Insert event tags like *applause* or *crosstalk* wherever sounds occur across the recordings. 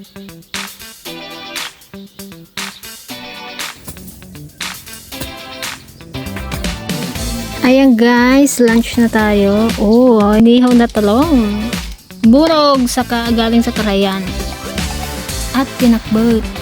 Ayan guys, lunch na tayo. Oh, inihaw na talong. Burog sa galing sa karayan. At pinakbot.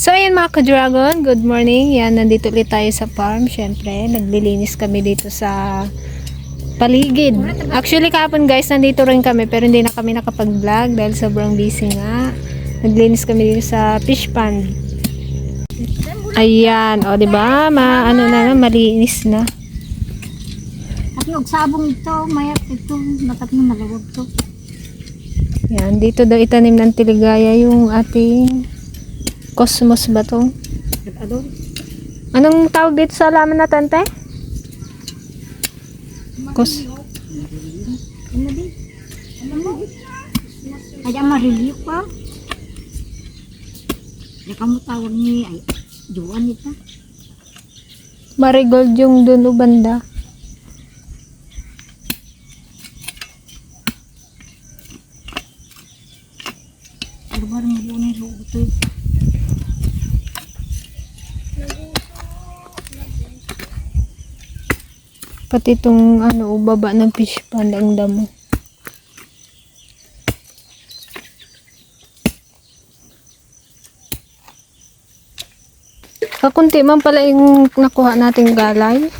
So ayun mga ka-dragon, good morning. Yan, nandito ulit tayo sa farm. Siyempre, naglilinis kami dito sa paligid. Actually, kahapon guys, nandito rin kami pero hindi na kami nakapag-vlog dahil sobrang busy nga. Naglinis kami dito sa fish pond. Ayan, o, di ba? Ma, ano na na, malinis na. At yung sabong ito, mayat ito, nakat mo nalawag to. Yan, dito daw itanim ng tiligaya yung ating cosmos ba to? Ano? Anong tawag dito sa alaman natin, te? Kos Ano di? Ano mo? Ay, ang marilyo pa. Ay, kamu tawag ni, ay, Juan ito. marigold yung dun o banda. Ano ba rin mo ni loob ito? Pati itong ano, baba ng fish pond ang damo. Kakunti man pala yung nakuha nating galay.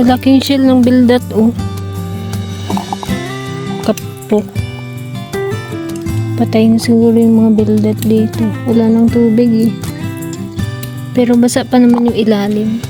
Kalaking shell ng bildat oh. Kapo. Patay siguro yung mga bildat dito. Wala nang tubig eh. Pero basa pa naman yung ilalim.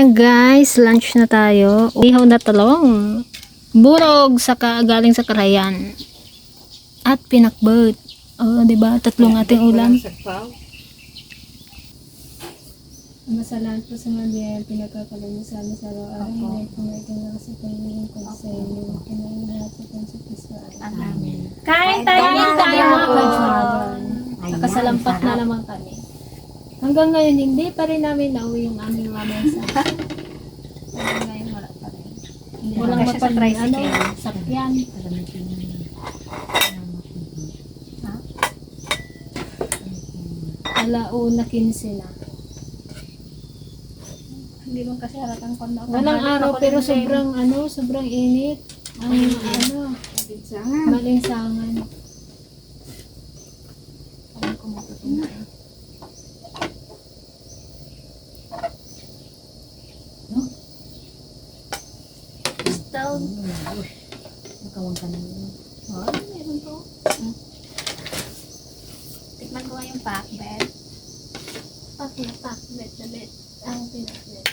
Ayan guys, lunch na tayo. Ihaw na talong. Burog sa galing sa karayan. At pinakbet. Oh, 'di ba? Tatlong ating ulam. Masalamat po sa mga biyayang pinagkakaroon sa amin sa araw-araw. Ngayon po may tingnan sa pagiging ko sa inyo. Kinain lahat sa Kristo. Amen. Kain tayo, kain tayo mga Ayan. kadragon. Nakasalampat na naman kami. Hanggang ngayon, hindi pa rin namin nauwi yung aming mga mesa. *laughs* Hanggang ngayon, wala pa rin. Walang Kasi sa mapag, tricycle. ano, sakyan. Ha? Alauna 15 na. Hindi mo kasi halatang kon na. Walang araw pero sobrang ano, sobrang init. Ang ano, malinsangan. Alam ko matutunan. No? Stone. Nakawang ka na yun. Oh, meron to. Hmm. Tikman ko nga yung pack bed. Pak na pak, bet na bet. Ang pinakbet.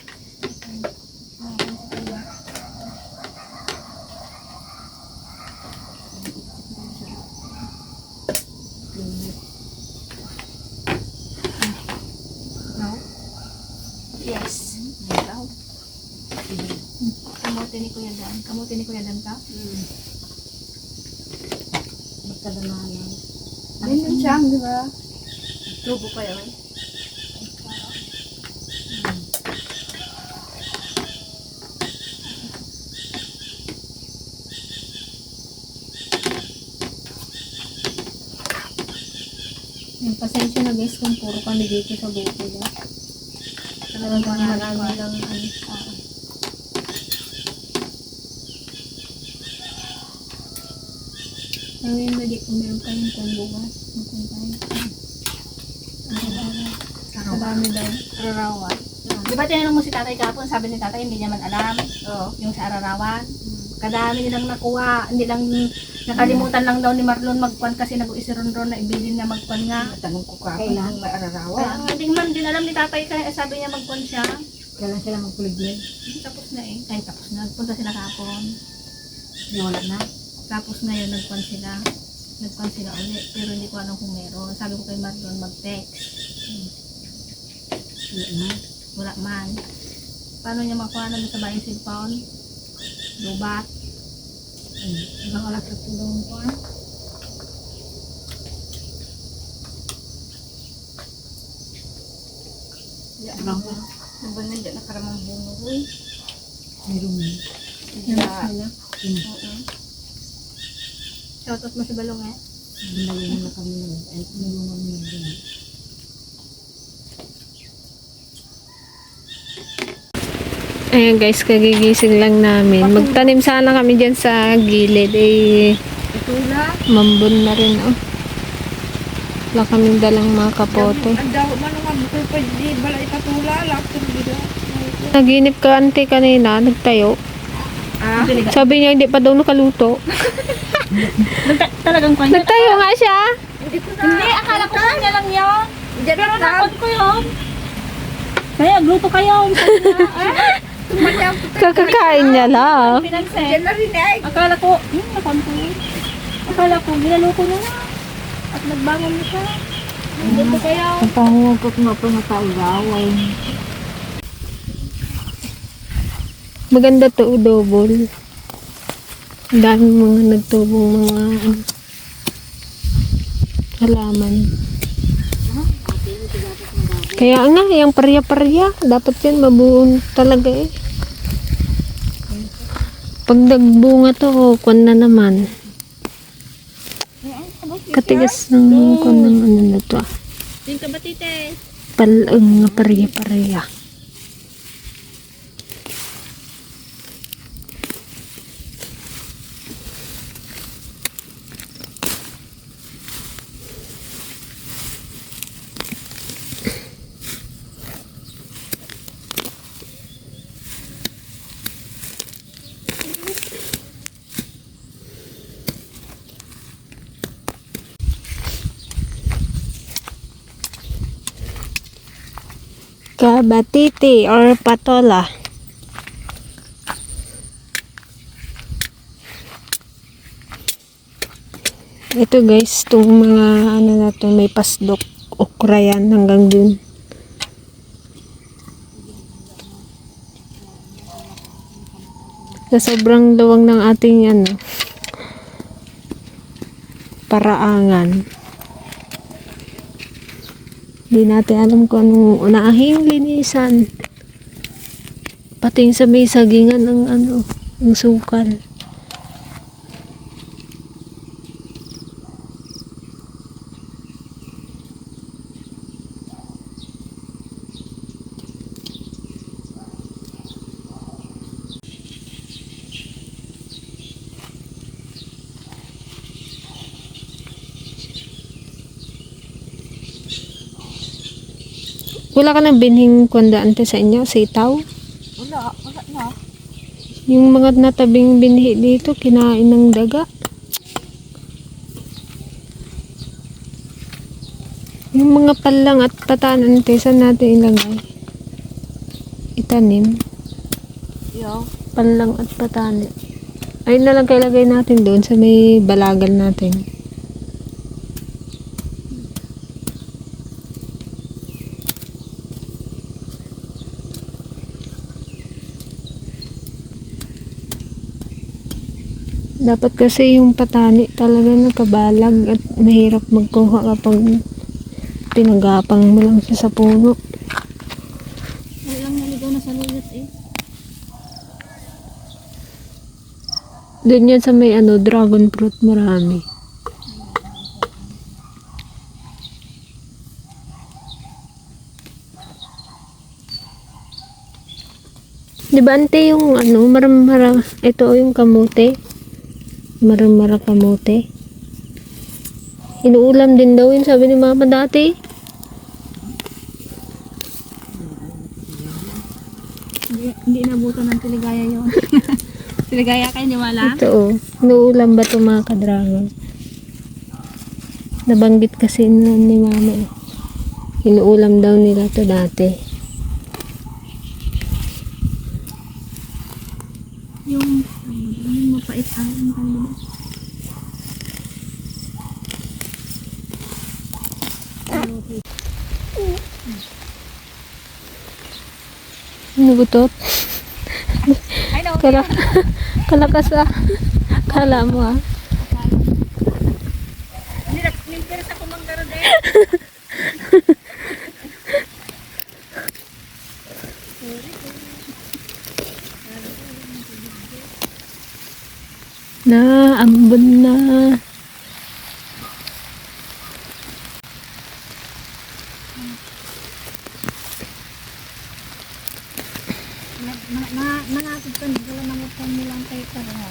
No? Yes. Ikaw. Kamote Dan. Kamote ni Kuya Dan ka? Magkadamanan. Yan yung siyang, di ba? Tubo pa yun. Yung pasensya na guys kung puro kami dito sa. Ah. Talagang marami lang ano. Oo. Ngayon na di kung meron kayong kung bukas. Magpunta tayo. Araw-araw. Kadami daw. Ararawan. Di ba tinanong mo si tatay kapon, sabi ni tatay hindi niya man alam. Oo. Yung sa Ararawan. Kadami nilang nakuha. Hindi lang nakalimutan lang daw ni Marlon magkwan kasi nag-uisiron-ron na ibilin na magkwan nga. Tanong ko ka Kailan? kung may ararawa. Kaya din man, din alam ni tatay kaya sabi niya magkwan siya. Kailan sila magpuligyan? Tapos na eh. Ay, tapos na. Nagpunta sila kapon. Wala na. Tapos ngayon nagkwan sila. Nagkwan sila ulit. Pero hindi ko alam kung meron. Sabi ko kay Marlon mag-text. Wala na. Wala man. Paano niya makuha na sa bahay cellphone? Lubat. Ibang alas sa tulong ko ah. Ibang Diba na dyan nakaramang bungo uy. meron na. Namas nila. Oo. Shoutout mo si Balong eh. Binayin na kami na. Ay, tinulungan niya din. Ayan guys, kagigising lang namin. Magtanim sana kami dyan sa gilid. Eh, Tula. mambun na rin oh. Wala kaming dalang mga. Lakto bida. Naginip ka ante kanina, nagtayo. Ah? Sabi niya hindi pa daw nakaluto. *laughs* Talagang kanya. Nagtayo nga siya. Hindi, akala ko kanya lang yun. Pero na. nakon ko yun. Kaya, gluto kayo. *laughs* Kakakain niya lang. Pinansin. Diyan na rin eh. Akala ko, hmm, nakon ko yun. Akala ko, ginaloko niya na. At nagbangon na siya. Gluto kayo. Ang pangungkot mo pa matawaway. Maganda to, double. Ang daming mga nagtubong mga ano, halaman. Kaya nga, yung parya-parya, dapat yan mabuon talaga eh. Pag nagbunga to, kwan na naman. Katigas ng kwan ng ano na to. ah. Din ka ba, tite? Palang nga parya-parya. Kabatiti or patola. Ito guys, itong mga ano na to, may pasdok, okra yan hanggang dun. Sa sobrang lawang ng ating ano, paraangan. Hindi natin alam kung anong unahing linisan. Pati sa may sagingan ng ano, ng sukal. Wala ka nang binhing kwandante sa inyo, sitaw? Wala, wala na. Yung mga natabing binhi dito, kinain ng daga. Yung mga palang at patanan, te, saan natin ilagay? Itanim. Yo. Palang at patani. Ayun na lang kailagay natin doon sa may balagal natin. Dapat kasi yung patani talaga nakabalag at mahirap magkuha kapag pinagapang mo lang siya sa puno. Walang naligaw na sa eh. Doon yan sa may ano, dragon fruit marami. Di ba ante yung ano, maramara, ito yung kamote. Maramara kamote. Inuulam din daw yun, sabi ni mama dati. Hindi, hindi nabuto ng tiligaya yun. *laughs* tiligaya kayo, di wala? Ito oh, inuulam ba ito mga kadragon? Nabanggit kasi na ni mama eh. Inuulam daw nila to dati. Yung, yung ang tawag dito. Nagutot. Kala, *laughs* kalakas ah. Kala mo ah. Hindi na, nilpira sa kumanggaro din. Na, ambon na. Nangatid ka, namot ka nilang kayo pa rin ha.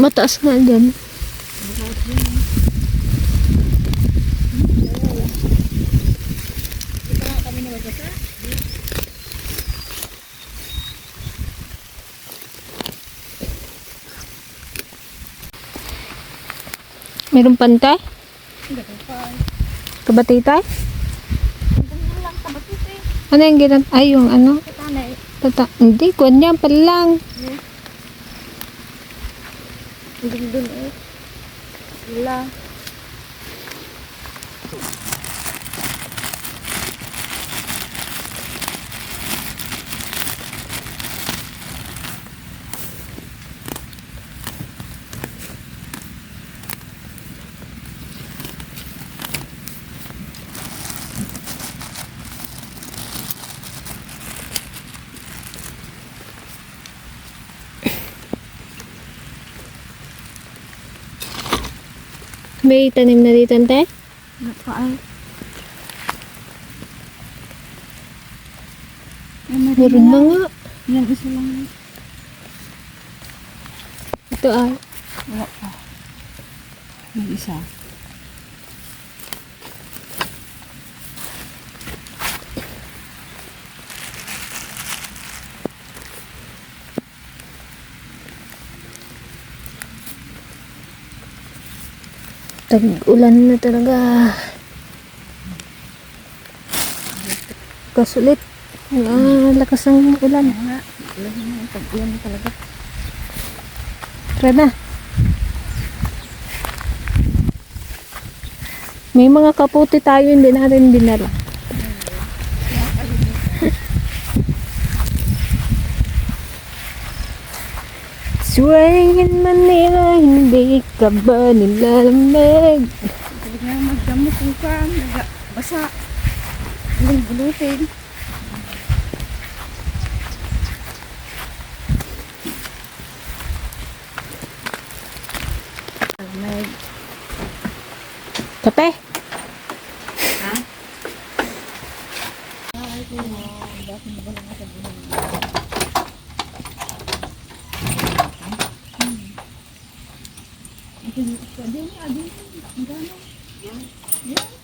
Mataas nga dyan. Ito nga kami na magkasa. Meron pantay? Pa. Kabatitay? Lang. Ano yung ginat? Ay, yung ano? Tata hindi, kwan yan palang. Hindi dun eh. Wala. May tanim na dito, ante? Napaan? Meron na nga. Yan isa lang. Ito ah. Wala pa. Yung isa. Tag-ulan na talaga. Kasulit. Ah, lakas ng ulan. Pag-iyan talaga. Tara na. May mga kaputi tayo hindi natin dinala. Swing in Manila, hindi ka ba nilalamig? Hindi nga magdamot yung kan, basa. Hindi bulutin. May Kape?